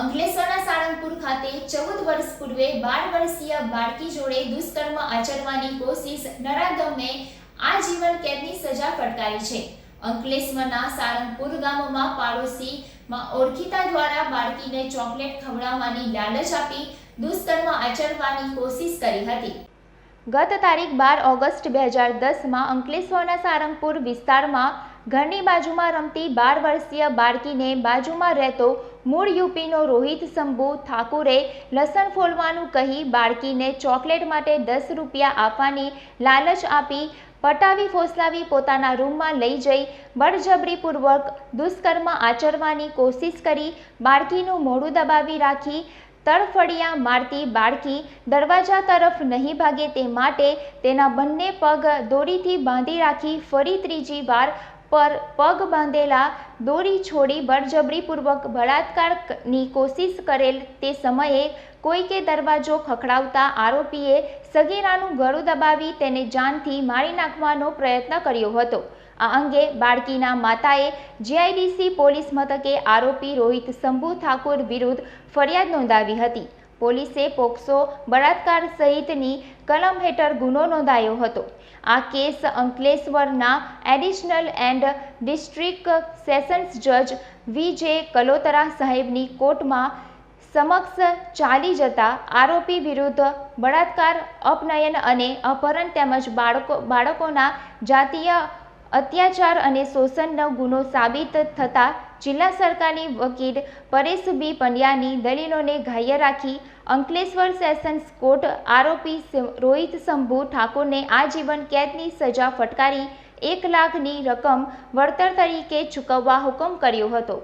અંકલેશ્વરના સાળંગપુર ખાતે ચૌદ વર્ષ પૂર્વે બાર વર્ષીય બાળકી જોડે દુષ્કર્મ આચરવાની કોશિશ નરાધમને આજીવન કેદની સજા ફટકારી છે. અંકલેશ્વરના સાળંગપુર ગામમાં પાડોશીમાં ઓળખીતા દ્વારા બાળકીને ચોકલેટ ખવડાવવાની લાલચ આપી દુષ્કર્મ આચરવાની કોશિશ કરી હતી. ગત તારીખ બાર ઓગસ્ટ બે હજાર દસમાં અંકલેશ્વરના સારંગપુર વિસ્તારમાં ઘરની બાજુમાં રમતી બાર વર્ષીય બાળકીને બાજુમાં રહેતો મૂળ યુપીનો રોહિત શંભુ ઠાકુરે લસણ ફોલવાનું કહી બાળકીને ચોકલેટ માટે દસ રૂપિયા આપવાની લાલચ આપી પટાવી ફોસલાવી પોતાના રૂમમાં લઈ જઈ બળજબરીપૂર્વક દુષ્કર્મ આચરવાની કોશિશ કરી બાળકીનું મોઢું દબાવી રાખી તડફડિયા મારતી બાળકી દરવાજા તરફ નહીં ભાગે તે માટે તેના બંને પગ દોરીથી બાંધી રાખી ફરી ત્રીજી વાર પર પગ બાંધેલા દોરી છોડી બળજબરીપૂર્વક બળાત્કારની કોશિશ કરેલ તે સમયે કોઈકે દરવાજો ખખડાવતા આરોપીએ સગીરાનું ગળું દબાવી તેને જાનથી મારી નાખવાનો પ્રયત્ન કર્યો હતો. આ અંગે બાળકીના માતાએ જીઆઈડીસી પોલીસ મથકે આરોપી રોહિત શંભુ ઠાકુર વિરુદ્ધ ફરિયાદ નોંધાવી હતી. પોલીસે પોક્સો બળાત્કાર સહિતની કલમ હેઠળ ગુનો નોંધાયો હતો. આ કેસ અંકલેશ્વરના એડિશનલ એન્ડ ડિસ્ટ્રિક્ટ સેશન્સ જજ વી જે કલોતરા સાહેબની કોર્ટમાં સમક્ષ ચાલી જતા આરોપી વિરુદ્ધ બળાત્કાર, અપનયન અને અપહરણ તેમજ બાળકો, બાળકોના જાતીય અત્યાચાર અને શોષણનો ગુનો સાબિત થતાં જિલ્લા સરકારની વકીલ પરેશ બી પંડ્યાની દલીલોને ગ્રાહ્ય રાખી અંકલેશ્વર સેશન્સ કોર્ટ આરોપી રોહિત શંભુ ઠાકોરને આજીવન કેદની સજા ફટકારી એક લાખની રકમ વળતર તરીકે ચૂકવવા હુકમ કર્યો હતો.